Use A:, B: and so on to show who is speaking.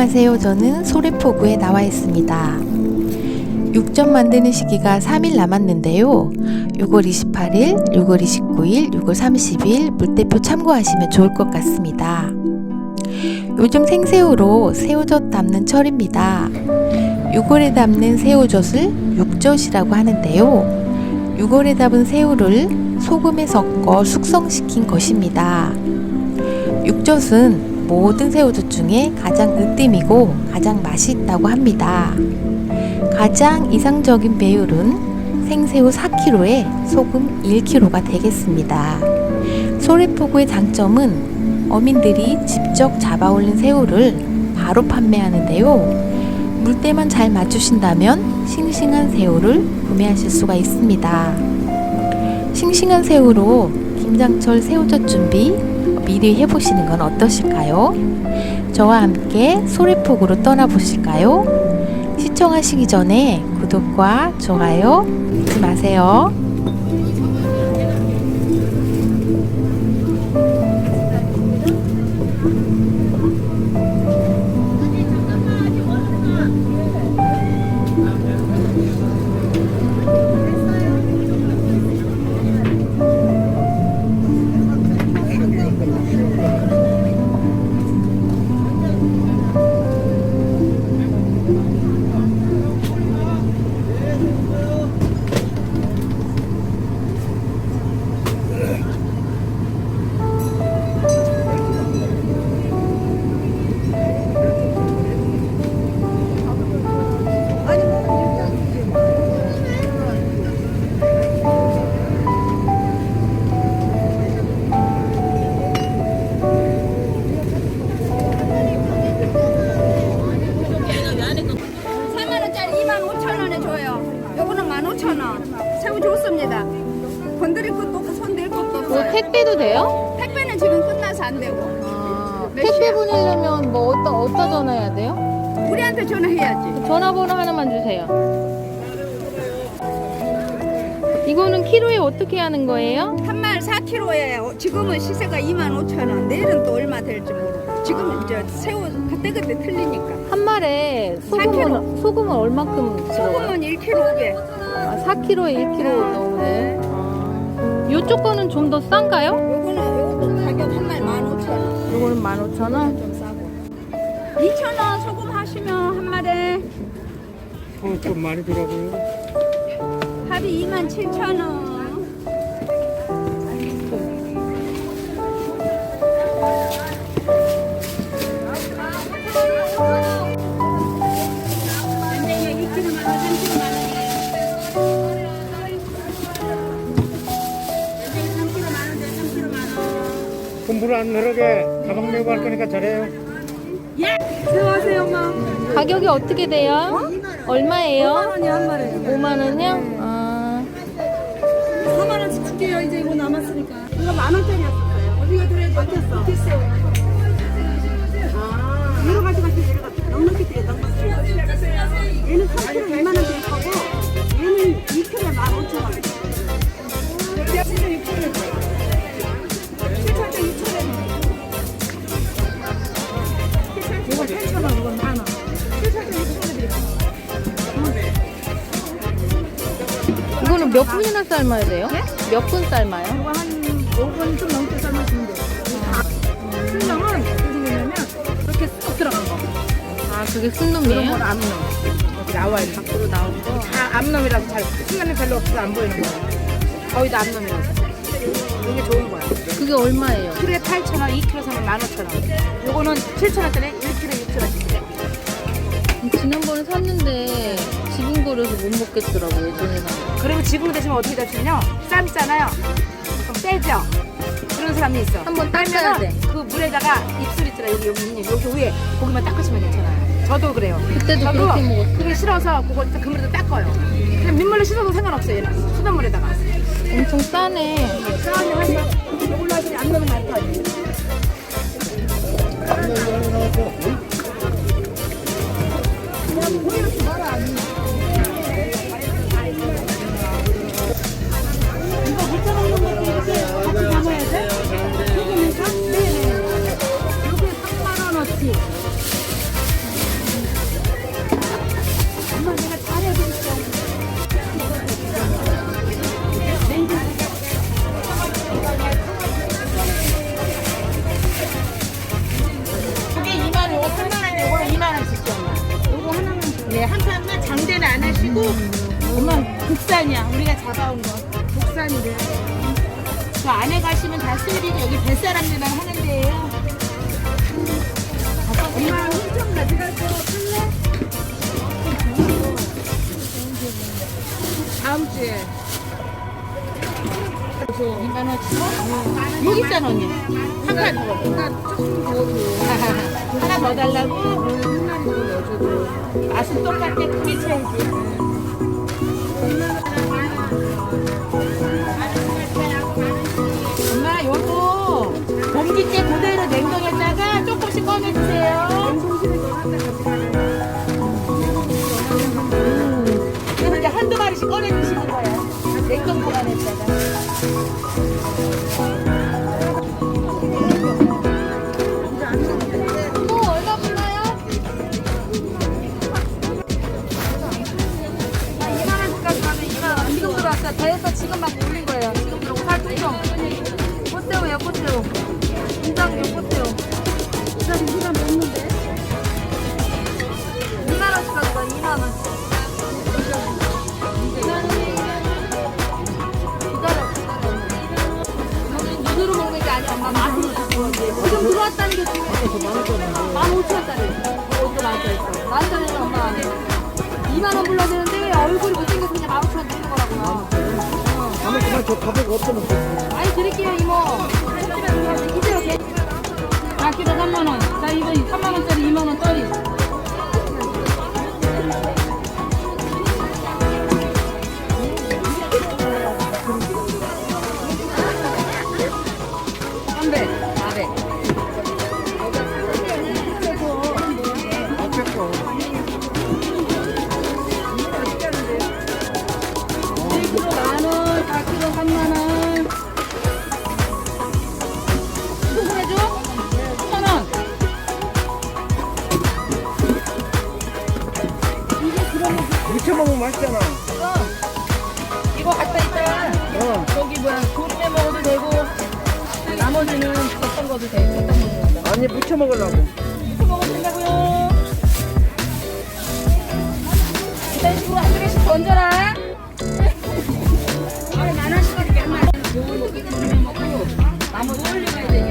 A: 안녕하세요. 저는 소래포구에 나와 있습니다. 육전 만드는 시기가 3일 남았는데요. 6월 28일, 6월 29일, 6월 30일 물대표 참고하시면 좋을 것 같습니다. 요즘 생새우로 새우젓 담는 철입니다. 6월에 담는 새우젓을 육젓이라고 하는데요. 6월에 담은 새우를 소금에 섞어 숙성시킨 것입니다. 육젓은 모든 새우젓 중에 가장 으뜸이고 가장 맛이 있다고 합니다. 가장 이상적인 배율은 생새우 4kg에 소금 1kg가 되겠습니다. 소래포구의 장점은 어민들이 직접 잡아올린 새우를 바로 판매하는데요. 물때만 잘 맞추신다면 싱싱한 새우를 구매하실 수가 있습니다. 싱싱한 새우로 김장철 새우젓 준비 미리 해보시는 건 어떠실까요? 저와 함께 소래폭으로 떠나보실까요? 시청하시기 전에 구독과 좋아요 잊지 마세요.
B: 택배도 돼요?
C: 택배는 지금 끝나서 안 되고 몇
B: 택배
C: 시야?
B: 보내려면 뭐 어디다 어디다 전화해야 돼요?
C: 우리한테 전화해야지.
B: 전화번호 하나만 주세요. 이거는 키로에 어떻게 하는 거예요?
C: 한말 4kg에 지금은 시세가 2만 5천 원. 내일은 또 얼마 될지 모르고. 지금 이제 새우 그때그때 틀리니까.
B: 한 말에 소금은 소금은 얼마큼 들어가요?
C: 소금은 1kg 500.
B: 아, 4kg에 1kg 정도. 아, 요쪽 거는 좀 더 싼가요?
C: 요거는 요것도 가격 한 말 15,000원.
B: 이거는 15,000원.
C: 좀 싸고. 2,000원 소금 하시면 한 마리에
D: 어, 좀 많이 들어가고요.
C: 합이 27,000원.
D: 공부를 안 흐르게 가방 메고 할 거니까 잘해요.
B: 가격이 어떻게 돼요? 얼마예요?
E: 5만 원이 한 마리.
B: 5만 원이요? 아,
E: 4만 원씩 줄게요. 이제 이거 남았으니까. 이거 만 원짜리였어요. 어디가 들어야 바뀌었어. 됐어요. 아, 여러 가지 같은 여러 가지. 넉넉히 드려, 넉넉히. 얘는 3kg 2만 원 될 거고, 얘는 2kg에 15,000원. 7,000원 6,000원. 7,000원
B: 몇 분이나 삶아야 돼요? 몇분 삶아요?
E: 이거 한 5분 좀 넘게 삶으시면 돼요. 순정은 어떻게 생겼냐면 이렇게 쏙 들어간 거.
B: 아, 그게 순놈이에요?
E: 건 암놈. 여기 나와요. 밖으로 나온 거. 다 암놈이라서 잘 순간이 별로 없어서 안 보이는 거예요. 거의 다 암놈이라서. 이게 좋은 거야.
B: 그게 얼마예요?
E: 키로에 8,000원, 2kg 사면 15,000원. 요거는 7,000원짜리 1kg 6,000원씩.
B: 지난번에 샀는데 거려서 못 먹겠더라고요 예전에 는
E: 그리고 지금 드시면 어떻게 되시면요. 삶잖아요. 그럼 떼죠. 그런 사람이 있어.
B: 한번 닦아야 돼.
E: 그 물에다가 입술 있잖아 여기 여기 있는 여기 위에 고기만 닦으시면 괜찮아요. 저도 그래요.
B: 그때도
E: 저도
B: 그렇게 먹었어요.
E: 그게 싫어서 그걸 그 물에다 닦아요. 그냥 민물로 씻어도 상관없어요. 얘는 수돗물에다가.
B: 엄청 싸네
E: 사람이 하시면 이걸로 하시면 안 넣으면 안 터지. 한 판만 장대는 안 하시고 엄마 국산이야. 우리가 잡아온 거. 국산이래. 저 안에 가시면 다 수입이 여기 뱃사람들만 하는데요
C: 엄마 혼좀 가져가서 할래?
E: 다음 주에. 인간 원치고 여기 있잖아 한판 먹어. 나 조금 먹어줘. 하나 더 달라고? 맛은 똑같아. 크게 쳐야지. 엄마 요거 공기째 그대로 냉동했다가 조금씩 꺼내주세요. 음, 이제 한두 마리씩 꺼내주시는 거야. 냉동 보관했다가.
C: 지금 들어왔어요. 배에서 지금 막 올린 거예요. 지금 들어오고 살뚱성. 꽃새우요, 꽃새우. 인장요, 꽃새우. 이사람 시간 먹는데? 2만 원씩 가져가, 2만 원. 기다려, 기다려. 눈으로 먹는 게. 지금 들어왔다는 게 중요해. 15,000원짜리. 어디서 나한테 있어? 나한테는 엄마. 2만 원 불러야 되는데 얼굴이 못생겨서 그냥 15,000원 드리는 거라고요.
D: 아마 그만 저 어쩌면 좋지.
C: 아니 드릴게요 이모. 이대로 개.
E: 4kg 3만 원. 자 이거 3만 원짜리 2만 원 떨이.
C: 선배,
D: 먹으면 맛있잖아.
E: 이거 갖다 있다가
D: 어.
E: 저기 뭐야 조림해 먹어도 되고 나머지는 걷던 거도 돼. 걷던 거도 돼.
D: 아니 무쳐 먹으려고.
E: 이렇게 먹어도 된다고요. 일단 식으로 한 개씩 던져라. 아니 만 원씩 이렇게 한 마리. 요거 먹고 나머지 올리면